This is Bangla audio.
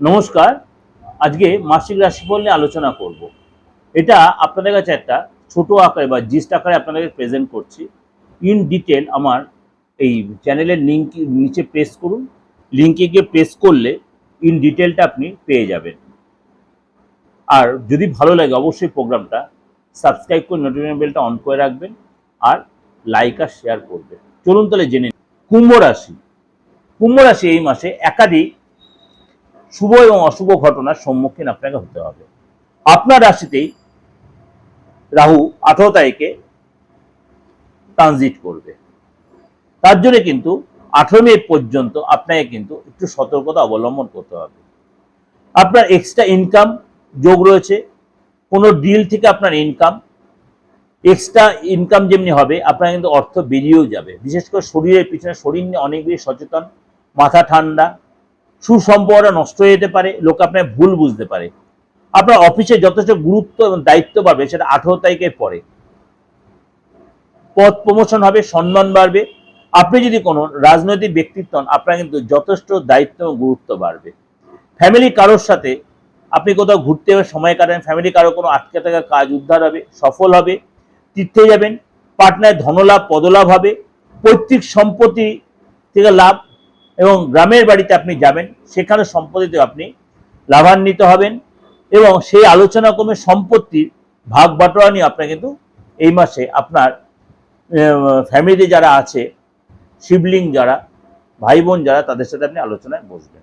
নমস্কার, আজকে মাসিক রাশিফল নিয়ে আলোচনা করব। এটা আপনাদের কাছে একটা ছোট আকারে বা জিস্ট আকারে আপনাদেরকে প্রেজেন্ট করছি। ইন ডিটেল আমার এই চ্যানেলের লিঙ্ক নিচে প্রেস করুন। লিঙ্কে গিয়ে প্রেস করলে ইন ডিটেলটা আপনি পেয়ে যাবেন। আর যদি ভালো লাগে অবশ্যই প্রোগ্রামটা সাবস্ক্রাইব করে নোটিফিকেশন বেলটা অন করে রাখবেন আর লাইক আর শেয়ার করবেন। চলুন তাহলে জেনে। কুম্ভ রাশি। কুম্ভ রাশি এই মাসে একাধিক শুভ এবং অশুভ ঘটনার সম্মুখীন আপনাকে হতে হবে। আপনার রাশিতেই রাহু আঠারো তারিখে ট্রানজিট করবে। তার জন্য কিন্তু আঠারো মে পর্যন্ত আপনাকে কিন্তু একটু সতর্কতা অবলম্বন করতে হবে। আপনার এক্সট্রা ইনকাম যোগ রয়েছে। কোনো ডিল থেকে আপনার ইনকাম এক্সট্রা ইনকাম যেমনি হবে, আপনার কিন্তু অর্থ বেরিয়েও যাবে। বিশেষ করে শরীরের পিছনে শরীর নিয়ে অনেক বেশি সচেতন, মাথা ঠান্ডা সুসম্পর্কটা নষ্ট হয়ে যেতে পারে, লোক আপনার ভুল বুঝতে পারে। আপনার অফিসে যথেষ্ট গুরুত্ব এবং দায়িত্ব বাড়বে, সেটা আঠারো তারিখের পরে। পদ প্রমোশন হবে, সম্মান বাড়বে। আপনি যদি কোনো রাজনৈতিক ব্যক্তিত্ব হন, আপনার কিন্তু যথেষ্ট দায়িত্ব এবং গুরুত্ব বাড়বে। ফ্যামিলি কারোর সাথে আপনি কোথাও ঘুরতে হবে সময় কাটান ফ্যামিলি কারও কোনো আটকে থাকা কাজ উদ্ধার হবে, সফল হবে, তীর্থে যাবেন পাটনায় ধনলাভ, পদলাভ হবে, পৈতৃক সম্পত্তি থেকে লাভ এবং গ্রামের বাড়িতে আপনি যাবেন, সেখানে সম্পত্তিতে আপনি লাভান্বিত হবেন এবং সেই আলোচনা ক্রমে সম্পত্তির ভাগ বাটোয়া নিয়ে আপনার কিন্তু এই মাসে আপনার ফ্যামিলিতে যারা আছে শিবলিং যারা, ভাই বোন যারা, তাদের সাথে আপনি আলোচনায় বসবেন।